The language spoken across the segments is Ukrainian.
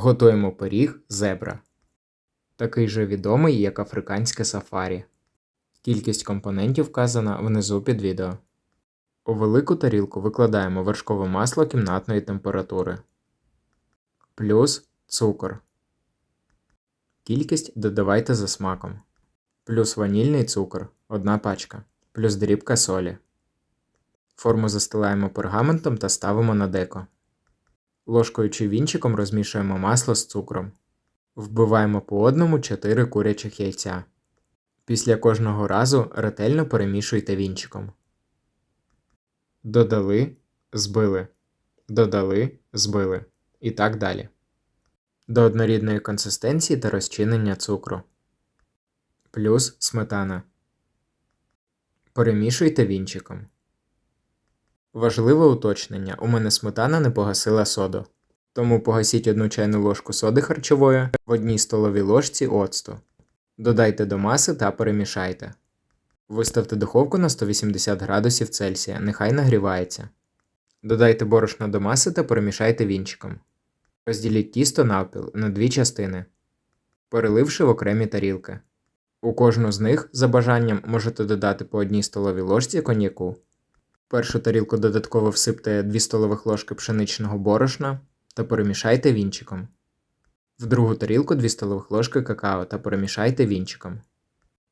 Готуємо пиріг зебра. Такий же відомий, як африканське сафарі. Кількість компонентів вказана внизу під відео. У велику тарілку викладаємо вершкове масло кімнатної температури. Плюс цукор. Кількість додавайте за смаком. Плюс ванільний цукор 1 пачка. Плюс дрібка солі. Форму застилаємо пергаментом та ставимо на деко. Ложкою чи вінчиком розмішуємо масло з цукром. Вбиваємо по одному 4 курячих яйця. Після кожного разу ретельно перемішуйте вінчиком. Додали, збили. Додали, збили. І так далі. До однорідної консистенції та розчинення цукру. Плюс сметана. Перемішуйте вінчиком. Важливе уточнення: у мене сметана не погасила соду. Тому погасіть одну чайну ложку соди харчової в одній столовій ложці оцту. Додайте до маси та перемішайте. Виставте духовку на 180 градусів Цельсія, нехай нагрівається. Додайте борошно до маси та перемішайте вінчиком. Розділіть тісто навпіл на дві частини, переливши в окремі тарілки. У кожну з них, за бажанням, можете додати по одній столовій ложці коньяку. Першу тарілку додатково всипте 2 столових ложки пшеничного борошна та перемішайте вінчиком. В другу тарілку 2 столових ложки какао та перемішайте вінчиком.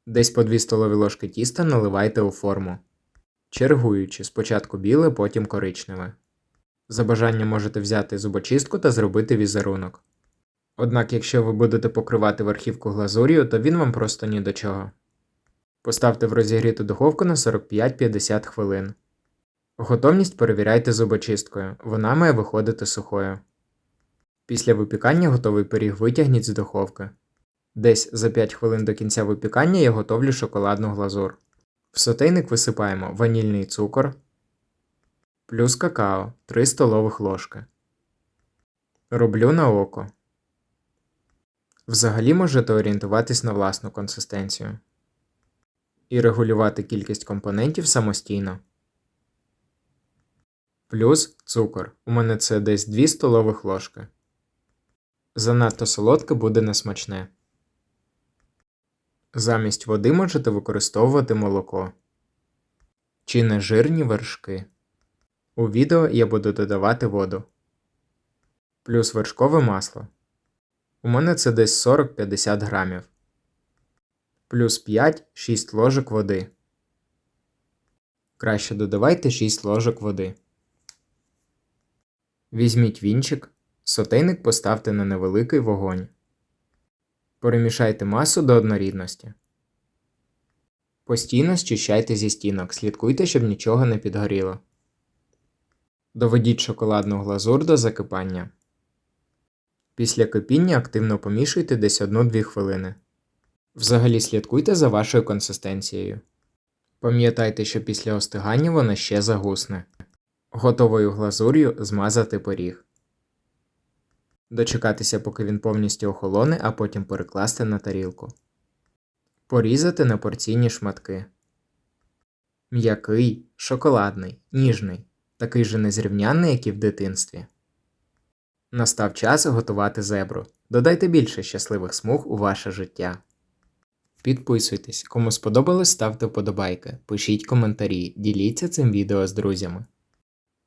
Десь по 2 столові ложки тіста наливайте у форму, чергуючи спочатку біле, потім коричневе. За бажанням можете взяти зубочистку та зробити візерунок. Однак, якщо ви будете покривати верхівку глазур'ю, то він вам просто ні до чого. Поставте в розігріту духовку на 45-50 хвилин. Готовність перевіряйте зубочисткою, вона має виходити сухою. Після випікання готовий пиріг витягніть з духовки. Десь за 5 хвилин до кінця випікання я готовлю шоколадну глазур. В сотейник висипаємо ванільний цукор плюс какао 3 столових ложки. Роблю на око. Взагалі можете орієнтуватись на власну консистенцію і регулювати кількість компонентів самостійно. Плюс цукор. У мене це десь 2 столових ложки. Занадто солодке буде несмачне. Замість води можете використовувати молоко чи нежирні вершки. У відео я буду додавати воду. Плюс вершкове масло. У мене це десь 40-50 грамів. Плюс 5-6 ложок води. Краще додавайте 6 ложок води. Візьміть вінчик, сотейник поставте на невеликий вогонь. Перемішайте масу до однорідності. Постійно зчищайте зі стінок, слідкуйте, щоб нічого не підгоріло. Доведіть шоколадну глазур до закипання. Після кипіння активно помішуйте десь 1-2 хвилини. Взагалі слідкуйте за вашою консистенцією. Пам'ятайте, що після остигання вона ще загусне. Готовою глазур'ю змазати пиріг. Дочекатися, поки він повністю охолоне, а потім перекласти на тарілку. Порізати на порційні шматки. М'який, шоколадний, ніжний, такий же незрівнянний, як і в дитинстві. Настав час готувати зебру. Додайте більше щасливих смуг у ваше життя. Підписуйтесь, кому сподобалось, ставте вподобайки, пишіть коментарі, діліться цим відео з друзями.